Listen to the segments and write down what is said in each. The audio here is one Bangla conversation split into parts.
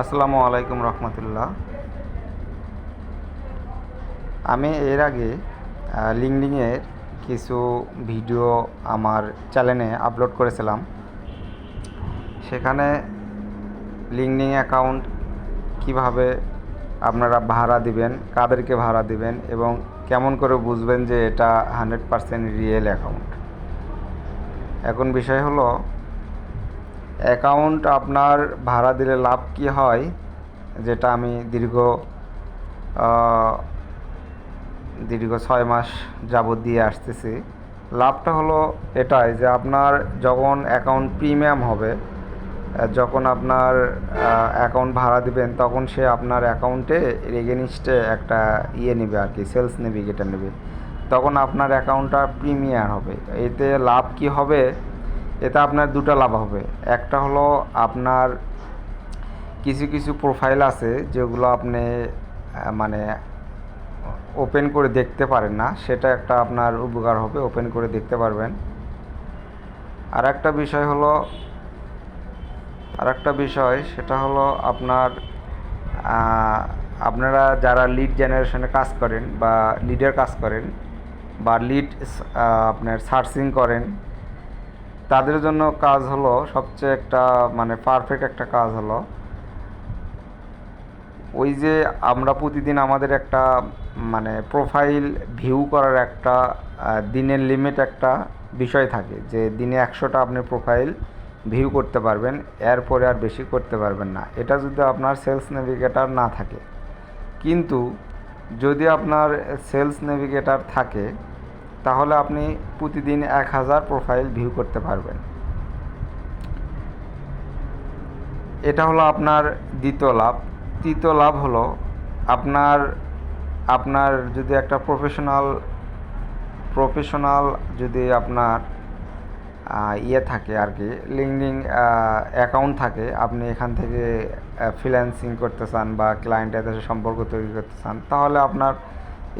আসসালামু আলাইকুম রহমতুল্লাহ। আমি এর আগে লিঙ্কডিংয়ের কিছু ভিডিও আমার চ্যানেলে আপলোড করেছিলাম। সেখানে লিঙ্কডিং অ্যাকাউন্ট কীভাবে আপনারা ভাড়া দিবেন, কাদেরকে ভাড়া দিবেন এবং কেমন করে বুঝবেন যে এটা হান্ড্রেড পারসেন্ট রিয়েল অ্যাকাউন্ট এখন বিষয় হলো অ্যাকাউন্ট আপনার ভাড়া দিলে লাভ কি হয়, যেটা আমি দীর্ঘ দীর্ঘ ছয় মাস যাবত দিয়ে আসতেছি। লাভটা হলো এটাই যে আপনার যখন অ্যাকাউন্ট প্রিমিয়াম হবে, যখন আপনার অ্যাকাউন্ট ভাড়া দিবেন, তখন সে আপনার অ্যাকাউন্টে রেগেনিস্টে একটা ইয়ে নেবে আর কি, সেলস নেভিগেটার নেবে। তখন আপনার অ্যাকাউন্টটা প্রিমিয়ার হবে। এতে লাভ কি হবে এতে আপনার দুটো লাভ হবে। একটা হলো আপনার কিছু কিছু প্রোফাইল আছে যেগুলো আপনি মানে ওপেন করে দেখতে পারেন না। সেটা একটা আপনার উপকার হবে ওপেন করে দেখতে পারবেন। আর একটা বিষয় হলো আর একটা বিষয় সেটা হলো আপনার আপনারা যারা লিড জেনারেশনে কাজ করেন বা লিডের কাজ করেন বা লিড আপনার সার্চিং করেন তাদের জন্য কাজ হলো সবচেয়ে একটা মানে পারফেক্ট একটা কাজ হলো, ওই যে আমরা প্রতিদিন আমাদের একটা মানে প্রোফাইল ভিউ করার একটা দিনের লিমিট একটা বিষয় থাকে যে দিনে একশোটা আপনি প্রোফাইল ভিউ করতে পারবেন, এরপরে আর বেশি করতে পারবেন না। এটা যদি আপনার সেলস নেভিগেটার না থাকে। কিন্তু যদি আপনার সেলস নেভিগেটার থাকে তাহলে আপনি প্রতিদিন এক হাজার প্রোফাইল ভিউ করতে পারবেন। এটা হলো আপনার দ্বিতীয় লাভ। তৃতীয় লাভ হলো আপনার আপনার যদি একটা প্রফেশনাল প্রফেশনাল যদি আপনার ইয়ে থাকে আর কি লিঙ্কডিং অ্যাকাউন্ট থাকে, আপনি এখান থেকে ফ্রিল্যান্সিং করতে চান বা ক্লায়েন্টের সাথে সম্পর্ক তৈরি করতে চান, তাহলে আপনার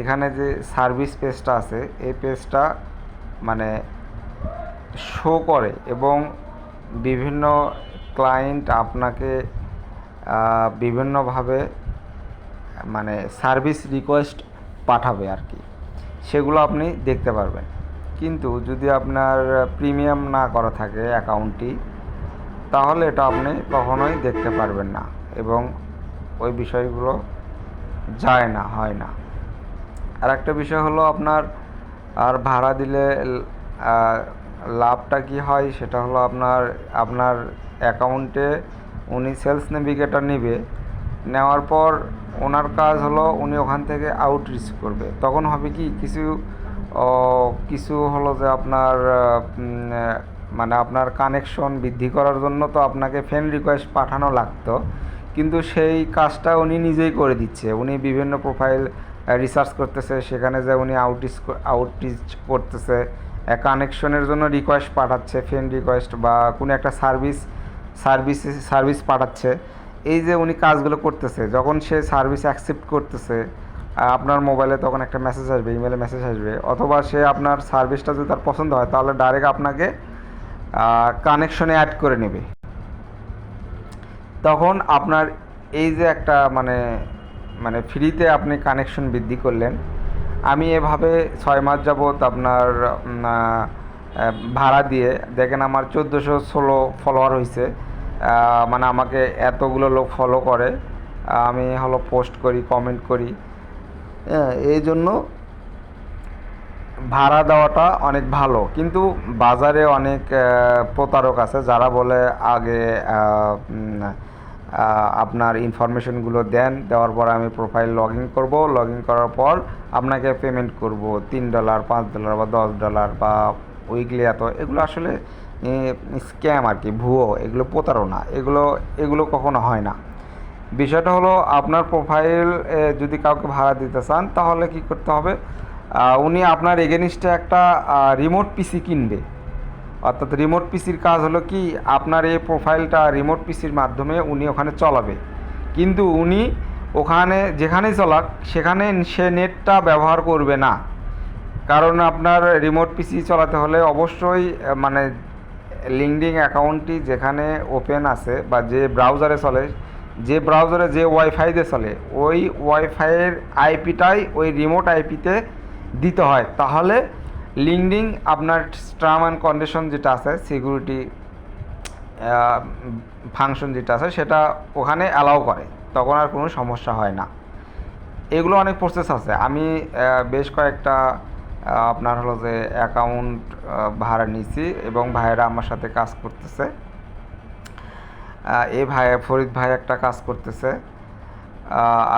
এখানে যে সার্ভিস পেজটা আছে, এই পেজটা মানে শো করে এবং বিভিন্ন ক্লায়েন্ট আপনাকে বিভিন্নভাবে মানে সার্ভিস রিকোয়েস্ট পাঠাবে আর কি। সেগুলো আপনি দেখতে পারবেন। কিন্তু যদি আপনার প্রিমিয়াম না করা থাকে অ্যাকাউন্টটি তাহলে এটা আপনি কখনোই দেখতে পারবেন না এবং ওই বিষয়গুলো যায় না, হয় না। আর একটা বিষয় হলো আপনার, আর ভাড়া দিলে লাভটা কি হয় সেটা হলো আপনার আপনার অ্যাকাউন্টে উনি সেলস নেভিগেটর নেবে, নেওয়ার পর ওনার কাজ হলো উনি ওখান থেকে আউটরিচ করবে। তখন হবে কি, কিছু কিছু হলো যে আপনার মানে আপনার কানেকশন বৃদ্ধি করার জন্য তো আপনাকে ফ্রেন্ড রিকোয়েস্ট পাঠানো লাগতো। কিন্তু সেই কাজটা উনি নিজেই করে দিচ্ছে। উনি বিভিন্ন প্রোফাইল রিসার্চ করতেছে, সেখানে যে উনি আউটরিচ আউটরিচ করতেছে। কানেকশনের জন্য রিকোয়েস্ট পাঠাচ্ছে ফ্রেন্ড রিকোয়েস্ট বা কোনো একটা সার্ভিস সার্ভিস সার্ভিস পাঠাচ্ছে। এই যে উনি কাজগুলো করতেছে, যখন সে সার্ভিস অ্যাকসেপ্ট করতেছে আপনার মোবাইলে তখন একটা মেসেজ আসবে ইমেলে মেসেজ আসবে। অথবা সে আপনার সার্ভিসটা যদি তার পছন্দ হয়, তাহলে ডাইরেক্ট আপনাকে কানেকশনে অ্যাড করে নেবে। তখন আপনার এই যে একটা মানে মানে ফ্রিতে আপনি কানেকশন বৃদ্ধি করলেন। আমি এভাবে ছয় মাস যাবত আপনার ভাড়া দিয়ে, দেখেন আমার চোদ্দোশো ষোলো ফলোয়ার হয়েছে মানে আমাকে এতগুলো লোক ফলো করে আমি হলো পোস্ট করি কমেন্ট করি। হ্যাঁ এই জন্য ভাড়া দেওয়াটা অনেক ভালো। কিন্তু বাজারে অনেক প্রতারক আছে, যারা বলে আগে আপনার ইনফরমেশনগুলো দেন, দেওয়ার পর আমি প্রোফাইল লগ ইন করব। লগ ইন করার পর আপনাকে পেমেন্ট করব, তিন ডলার পাঁচ ডলার বা দশ ডলার বা উইকলি এত। এগুলো আসলে স্ক্যাম আর কি, ভুয়ো, এগুলো প্রতারণা। এগুলো এগুলো কখনো হয় না। বিষয়টা হলো, আপনার প্রোফাইল যদি কাউকে ভাড়া দিতে চান, তাহলে কি করতে হবে? উনি আপনার এগেনিস্টে একটা রিমোট পিসি কিনবে। অর্থাৎ রিমোট পিসির কাজ হলো কি, আপনার এই প্রোফাইলটা রিমোট পিসির মাধ্যমে উনি ওখানে চলাবে। কিন্তু উনি ওখানে যেখানেই চলাক, সেখানে সে নেটটা ব্যবহার করবে না। কারণ আপনার রিমোট পিসি চলাতে হলে অবশ্যই মানে লিঙ্কডিং অ্যাকাউন্টটি যেখানে ওপেন আছে বা যে ব্রাউজারে চলে, যে ব্রাউজারে যে ওয়াইফাই দিয়ে চলে, ওই ওয়াইফাইয়ের আইপিটাই ওই রিমোট আইপিতে দিতে হয়। তাহলে লিঙ্কডিং আপনার টার্ম অ্যান্ড কন্ডিশন যেটা আছে, সিকিউরিটি ফাংশন যেটা আছে, সেটা ওখানে অ্যালাউ করে। তখন আর কোনো সমস্যা হয় না। এগুলো অনেক প্রসেস আছে। আমি বেশ কয়েকটা আপনার হলো যে অ্যাকাউন্ট ভাড়া নিয়েছি এবং ভাইয়েরা আমার সাথে কাজ করতেছে। এই ভাই, ফরিদ ভাই একটা কাজ করতেছে।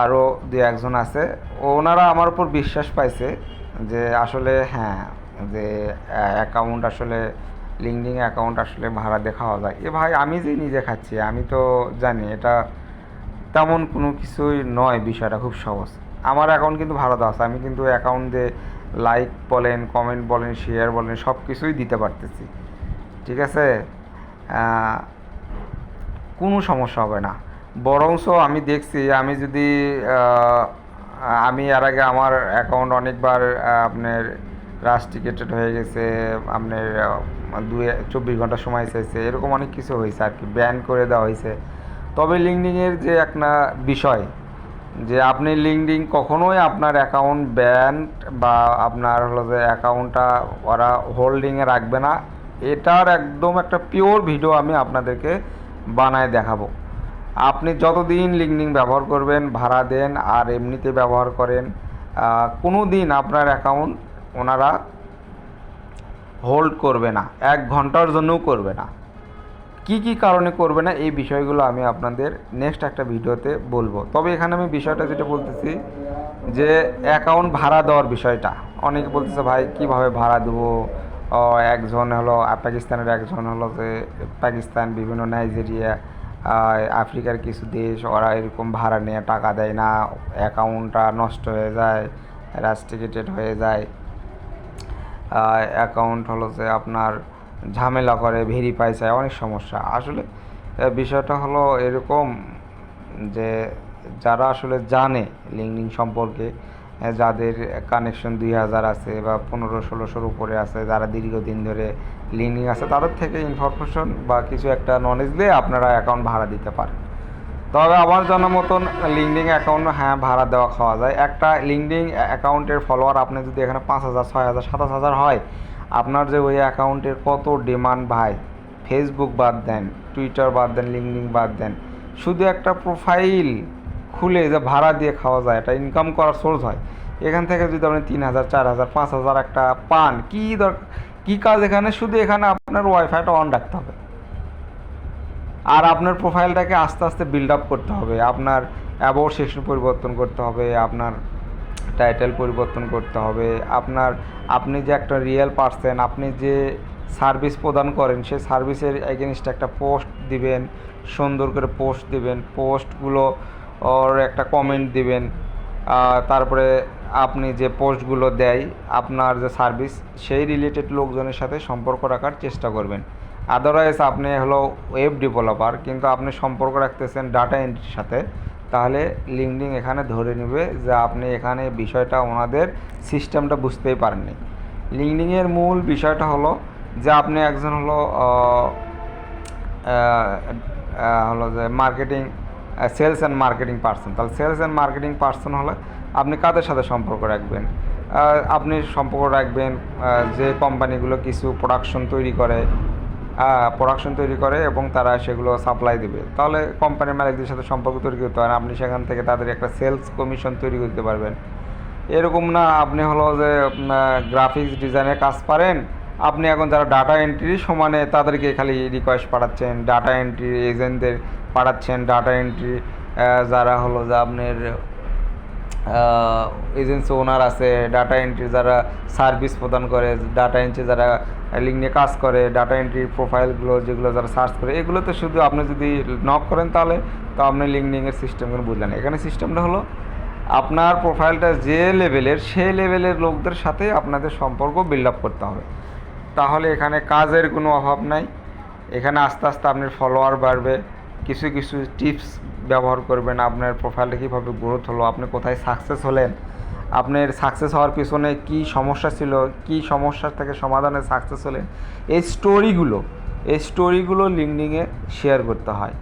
আরও দু একজন আছে। ওনারা আমার উপর বিশ্বাস পাইছে যে আসলে হ্যাঁ যে অ্যাকাউন্ট আসলে লিঙ্কডিং অ্যাকাউন্ট আসলে ভাড়া দেখাওয়া যায়। এ ভাই আমি যে নিজে খাচ্ছি আমি তো জানি এটা তেমন কোনো কিছুই নয় বিষয়টা খুব সহজ। আমার অ্যাকাউন্ট কিন্তু ভাড়া দেওয়া আছে আমি কিন্তু অ্যাকাউন্ট দিয়ে লাইক বলেন কমেন্ট বলেন শেয়ার বলেন সব কিছুই দিতে পারতেছি। ঠিক আছে? কোনো সমস্যা হবে না। বরংস আমি দেখছি আমি যদি আমি এর আগে আমার অ্যাকাউন্ট অনেকবার আহ, আপনার রাস্টিকেটেড হয়ে গেছে, আপনার দুই, চব্বিশ ঘণ্টা সময় চাইছে, এরকম অনেক কিছু হয়েছে আর কি ব্যান করে দেওয়া হয়েছে। তবে লিঙ্কডিংয়ের যে একটা বিষয়, যে আপনি লিঙ্কডিং কখনোই আপনার অ্যাকাউন্ট ব্যান বা আপনার হলো যে অ্যাকাউন্টটা ওরা হোল্ডিংয়ে রাখবে না, এটার একদম একটা পিওর ভিডিও আমি আপনাদেরকে বানায় দেখাবো। আপনি যতদিন লিঙ্কডিং ব্যবহার করবেন, ভাড়া দেন আর এমনিতে ব্যবহার করেন কোনো দিন আপনার অ্যাকাউন্ট ওনারা হোল্ড করবে না, এক ঘণ্টার জন্যও করবে না। কি কি কারণে করবে না, এই বিষয়গুলো আমি আপনাদের নেক্সট একটা ভিডিওতে বলব। তবে এখানে আমি বিষয়টা যেটা বলতেছি যে অ্যাকাউন্ট ভাড়া দেওয়ার বিষয়টা। অনেকে বলতেছে, ভাই, কীভাবে ভাড়া দেবো? একজন হলো, পাকিস্তানের একজন হলো যে, পাকিস্তান, বিভিন্ন নাইজেরিয়া আফ্রিকার কিছু দেশ, ওরা এরকম ভাড়া নিয়ে টাকা দেয় না অ্যাকাউন্টটা নষ্ট হয়ে যায় রাস্টিকেটেড হয়ে যায়। অ্যাকাউন্ট হলো যে আপনার ঝামেলা করে ভেরিফাই চায় অনেক সমস্যা। আসলে বিষয়টা হলো এরকম যে যারা আসলে জানে লিঙ্কডিং সম্পর্কে যাদের কানেকশন দুই হাজার আছে বা পনেরো, ষোলোশোর উপরে আছে, যারা দীর্ঘদিন ধরে লিঙ্কডিং আছে, তাদের থেকে ইনফরমেশন বা কিছু একটা নলেজ দিয়ে আপনারা অ্যাকাউন্ট ভাড়া দিতে পারেন। তবে আমার জানা মতন লিঙ্কডিং অ্যাকাউন্ট হ্যাঁ ভাড়া দেওয়া খাওয়া যায়। একটা লিঙ্কডিং অ্যাকাউন্টের ফলোয়ার আপনি যদি এখানে পাঁচ হাজার, ছয় হাজার, সাতাশ হাজার হয়, আপনার যে ওই অ্যাকাউন্টের কত ডিমান্ড ভাই? ফেসবুক বাদ দেন টুইটার বাদ দেন লিঙ্কডিং বাদ দেন। শুধু একটা প্রোফাইল খুলে যে ভাড়া দিয়ে খাওয়া যায় এটা ইনকাম করার সোর্স হয়। এখান থেকে যদি আপনি তিন হাজার, চার হাজার, পাঁচ হাজার একটা পান, কী দরকার, কী কাজ এখানে? শুধু এখানে আপনার ওয়াইফাইটা অন রাখতে হবে। আর আপনার প্রোফাইলটাকে আস্তে আস্তে বিল্ড আপ করতে হবে। আপনার অ্যাবাউট সেকশন পরিবর্তন করতে হবে, আপনার টাইটেল পরিবর্তন করতে হবে, আপনার, আপনি যে একটা রিয়েল পার্সন আপনি যে সার্ভিস প্রদান করেন সেই সার্ভিসের এগেনস্টে একটা পোস্ট দিবেন, সুন্দর করে পোস্ট দিবেন পোস্টগুলো ওর একটা কমেন্ট দিবেন তারপরে আপনি যে পোস্টগুলো দেয়, আপনার যে সার্ভিস সেই রিলেটেড লোকজনের সাথে সম্পর্ক রাখার চেষ্টা করবেন। আদারওয়াইজ আপনি হলো ওয়েব ডেভেলপার কিন্তু আপনি সম্পর্ক রাখতেছেন ডাটা এন্ট্রির সাথে, তাহলে লিঙ্কডিং এখানে ধরে নেবে যে আপনি এখানে বিষয়টা ওনাদের সিস্টেমটা বুঝতেই পারেননি। লিঙ্কডিংয়ের মূল বিষয়টা হলো যে আপনি একজন হলো হলো যে marketing sales and marketing person তাহলে সেলস অ্যান্ড মার্কেটিং পার্সন হলে আপনি কাদের সাথে সম্পর্ক রাখবেন? আপনি সম্পর্ক রাখবেন যে কোম্পানিগুলো কিছু প্রোডাকশন তৈরি করে প্রোডাকশন তৈরি করে এবং তারা সেগুলো সাপ্লাই দেবে। তাহলে কোম্পানির মালিকদের সাথে সম্পর্ক তৈরি করতে পারেন। আপনি সেখান থেকে তাদের একটা সেলস কমিশন তৈরি করতে পারবেন। এরকম না, আপনি হলো যে গ্রাফিক্স ডিজাইনের কাজ পারেন। আপনি এখন যারা ডাটা এন্ট্রি সমানে তাদেরকে খালি রিকোয়েস্ট পাঠাচ্ছেন ডাটা এন্ট্রি এজেন্টদের পাঠাচ্ছেন ডাটা এন্ট্রি যারা হলো যে আপনার এজেন্সি ওনার আছে ডাটা এন্ট্রি যারা সার্ভিস প্রদান করে ডাটা এন্ট্রি যারা লিঙ্ক কাজ করে ডাটা এন্ট্রি প্রোফাইলগুলো যেগুলো যারা সার্চ করে, এগুলো তো শুধু আপনি যদি নক করেন তাহলে, তো আপনি লিঙ্কডিংয়ের সিস্টেমগুলো বুঝলেন এখানে সিস্টেমটা হলো, আপনার প্রোফাইলটা যে লেভেলের সেই লেভেলের লোকদের সাথে আপনাদের সম্পর্ক বিল্ড আপ করতে হবে। তাহলে এখানে কাজের কোনো অভাব নাই। এখানে আস্তে আস্তে আপনার ফলোয়ার বাড়বে। কিছু কিছু টিপস ব্যবহার করবেন। আপনার প্রোফাইলটা কীভাবে গ্রোথ হলো, আপনি কোথায় সাকসেস হলেন। আপনার সাকসেস হওয়ার পিছনে কি সমস্যা ছিল, কি সমস্যা থেকে সমাধানে সাকসেস হলেন এই স্টোরিগুলো এই স্টোরিগুলো লিঙ্কডিংয়ে শেয়ার করতে হয়।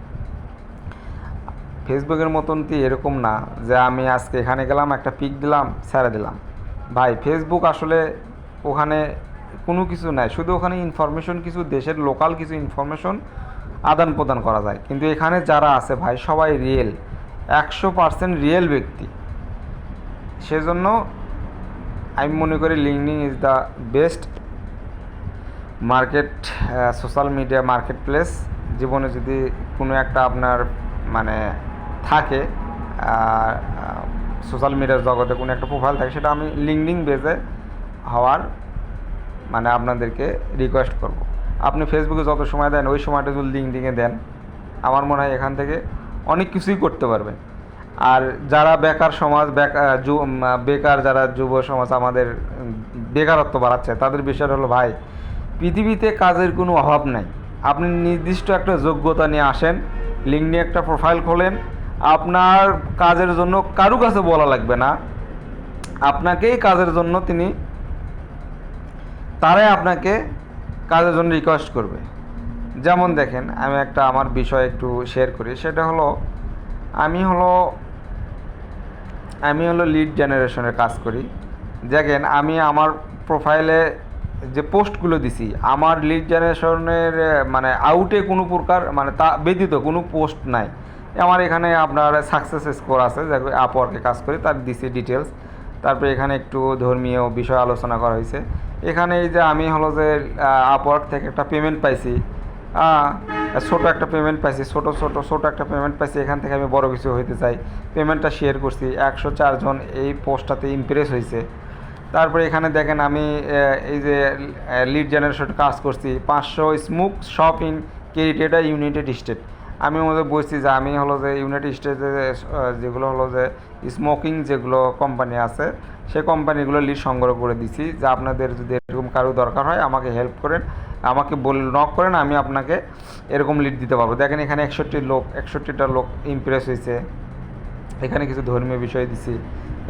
ফেসবুকের মতন তো এরকম না যে আমি আজকে এখানে গেলাম, একটা পিক দিলাম, ছেড়ে দিলাম। ভাই ফেসবুক আসলে ওখানে কোনো কিছু নাই, শুধু ওখানে ইনফরমেশন কিছু, দেশের লোকাল কিছু ইনফরমেশন আদান প্রদান করা যায়। কিন্তু এখানে যারা আছে ভাই, সবাই রিয়েল একশো পার্সেন্ট রিয়েল ব্যক্তি। সেজন্য আমি মনে করি LinkedIn is the best market social media market place জীবনে যদি কোনো একটা আপনার মানে থাকে সোশ্যাল মিডিয়ার জগতে কোনো একটা প্রোফাইল থাকে, সেটা আমি লিঙ্কডিং বেজে হওয়ার মানে আপনাদেরকে রিকোয়েস্ট করব। আপনি ফেসবুকে যত সময় দেন, ওই সময়টা যদি লিঙ্কডিংয়ে দেন, আমার মনে হয় এখান থেকে অনেক কিছুই করতে পারবেন। আর যারা বেকার সমাজ বেকার যারা যুব সমাজ, আমাদের বেকারত্ব বাড়াচ্ছে, তাদের বিষয়টা হলো, ভাই, পৃথিবীতে কাজের কোনো অভাব নাই। আপনি নির্দিষ্ট একটা যোগ্যতা নিয়ে আসেন লিঙ্ক নিয়ে একটা প্রোফাইল খোলেন, আপনার কাজের জন্য কারু কাছে বলা লাগবে না। আপনাকেই কাজের জন্য তিনি, তারাই আপনাকে কাজের জন্য রিকোয়েস্ট করবে। যেমন দেখেন, আমি একটা আমার বিষয় একটু শেয়ার করি, সেটা হলো, আমি হলো আমি হলো লিড জেনারেশনের কাজ করি। দেখেন, আমি আমার প্রোফাইলে যে পোস্টগুলো দিছি, আমার লিড জেনারেশনের মানে আউটে কোনো প্রকার মানে তা ব্যতীত কোনো পোস্ট নাই। আমার এখানে আপনার সাকসেস স্কোর আছে যে আপওয়ার্কে কাজ করি, তার দিছি ডিটেলস তারপরে এখানে একটু ধর্মীয় বিষয় আলোচনা করা হয়েছে। এখানে এই যে আমি হলো যে আপওয়ার্ক থেকে একটা পেমেন্ট পাইছি ছোট একটা পেমেন্ট পাইছি, ছোট ছোট ছোট একটা পেমেন্ট পাইছি, এখান থেকে আমি বড় কিছু হইতে চাই। পেমেন্টটা শেয়ার করছি, একশো চারজন এই পোস্টটাতে ইমপ্রেস হয়েছে তারপরে এখানে দেখেন আমি এই যে লিড জেনারেশন কাজ করছি, পাঁচশো স্মুক শপ ইন কেরিটেডা ইউনাইটেড স্টেট আমি ওদের বলছি যে আমি হলো যে ইউনাইটেড স্টেটে যেগুলো হলো যে স্মোকিং যেগুলো কোম্পানি আছে সেই কোম্পানিগুলো লিড সংগ্রহ করে দিছি, যে আপনাদের যদি এরকম কারও দরকার হয় আমাকে হেল্প করেন। আমাকে বল নক করেন আমি আপনাকে এরকম লিড দিতে পারব। দেখেন এখানে একষট্টি লোক, একষট্টিটা লোক ইমপ্রেস হয়েছে এখানে কিছু ধর্মীয় বিষয় দিছি,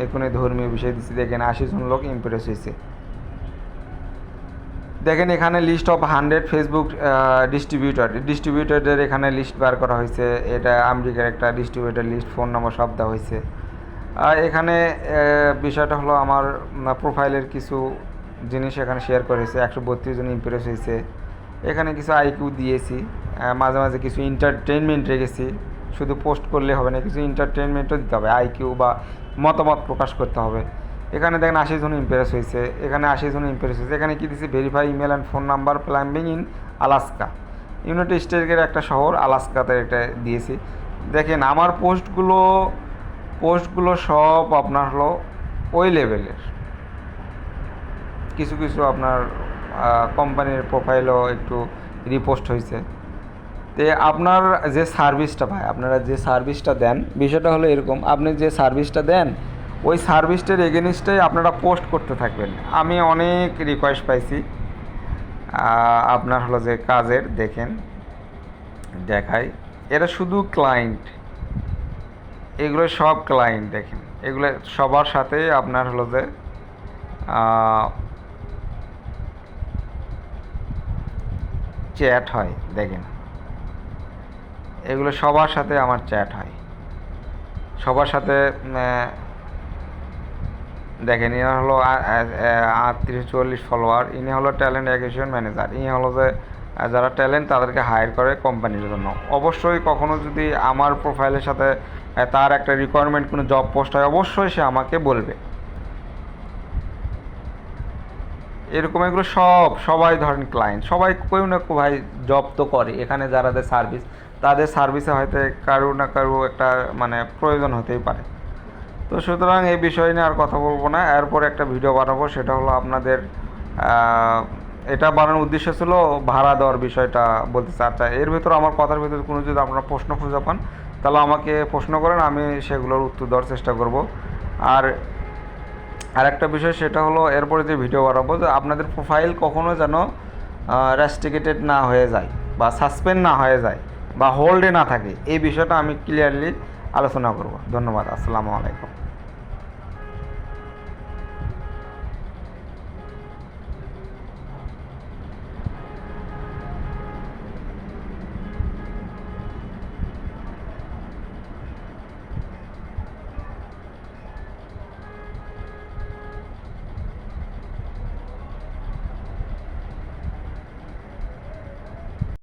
এখানে ধর্মীয় বিষয় দিছি, দেখেন আশি জন লোক ইমপ্রেস হয়েছে দেখেন এখানে list of hundred Facebook distributor ডিস্ট্রিবিউটরদের এখানে লিস্ট বার করা হয়েছে এটা আমেরিকার একটা ডিস্ট্রিবিউটার লিস্ট ফোন নাম্বার সব দেওয়া হয়েছে আর এখানে বিষয়টা হলো আমার প্রোফাইলের কিছু জিনিস এখানে শেয়ার করেছে, একশো বত্রিশ জন ইমপ্রেস হয়েছে। এখানে কিছু আইকিউ দিয়েছি মাঝে মাঝে কিছু এন্টারটেনমেন্ট রেখেছি। শুধু পোস্ট করলে হবে না, কিছু এন্টারটেনমেন্টও দিতে হবে আইকিউ বা মতামত প্রকাশ করতে হবে। এখানে দেখেন আশি জন ইমপ্রেস হয়েছে, এখানে আশি জন ইমপ্রেস হয়েছে। এখানে কী দিয়েছি verify email and phone number plumbing in Alaska United স্টেটের একটা শহর আলাস্কাতে এটা দিয়েছি। দেখেন আমার পোস্টগুলো পোস্টগুলো সব আপনার হলো ওই লেভেলের কিছু কিছু আপনার কোম্পানির প্রোফাইলও একটু রিপোস্ট হয়েছে তে আপনার যে সার্ভিসটা ভাই, আপনারা যে সার্ভিসটা দেন, বিষয়টা হলো এরকম, আপনি যে সার্ভিসটা দেন, ওই সার্ভিসটার এগেনিস্টেই আপনারা পোস্ট করতে থাকবেন। আমি অনেক রিকোয়েস্ট পাইছি। আপনার হলো যে কাজের, দেখেন, দেখাই। এরা শুধু ক্লায়েন্ট এগুলো সব ক্লায়েন্ট দেখেন। এগুলো সবার সাথে আপনার হলো যে চ্যাট হয়, দেখেন। এগুলো সবার সাথে আমার চ্যাট হয়। সবার সাথে দেখেন, ইনি হলো আটত্রিশ চল্লিশ ফলোয়ার ইনি হলো ট্যালেন্ট অ্যাকুইজিশন ম্যানেজার ইনি হলো যে যারা ট্যালেন্ট তাদেরকে হায়ার করে কোম্পানির জন্য। অবশ্যই কখনো যদি আমার প্রোফাইলের সাথে তার একটা রিকোয়ারমেন্ট কোনো জব পোস্ট হয়, অবশ্যই সে আমাকে বলবে। এরকম এগুলো সব সবাই ধরেন ক্লায়েন্ট সবাই কেউ না ভাই জব তো করে। এখানে যারা সার্ভিস তাদের সার্ভিসে হয়তো কারও না কারও একটা মানে প্রয়োজন হতেই পারে। তো সুতরাং এই বিষয় নিয়ে আর কথা বলব না। এরপর একটা ভিডিও বানাবো, সেটা হলো আপনাদের এটা বানানোর উদ্দেশ্য ছিল ভাড়া দেওয়ার বিষয়টা বলতে আচ্ছা এর ভিতর আমার কথার ভিতরে কোনো যদি আপনারা প্রশ্ন খুঁজে পান, তাহলে আমাকে প্রশ্ন করেন, আমি সেগুলোর উত্তর দেওয়ার চেষ্টা করব। আর আরেকটা বিষয়, সেটা হলো এরপরে যে ভিডিও বানাবো যে আপনাদের প্রোফাইল কখনো যেন রেস্ট্রিকেটেড না হয়ে যায় বা সাসপেন্ড না হয়ে যায় বা হোল্ডে না থাকে, এই বিষয়টা আমি ক্লিয়ারলি আলোচনা করব। ধন্যবাদ, আসসালামু আলাইকুম।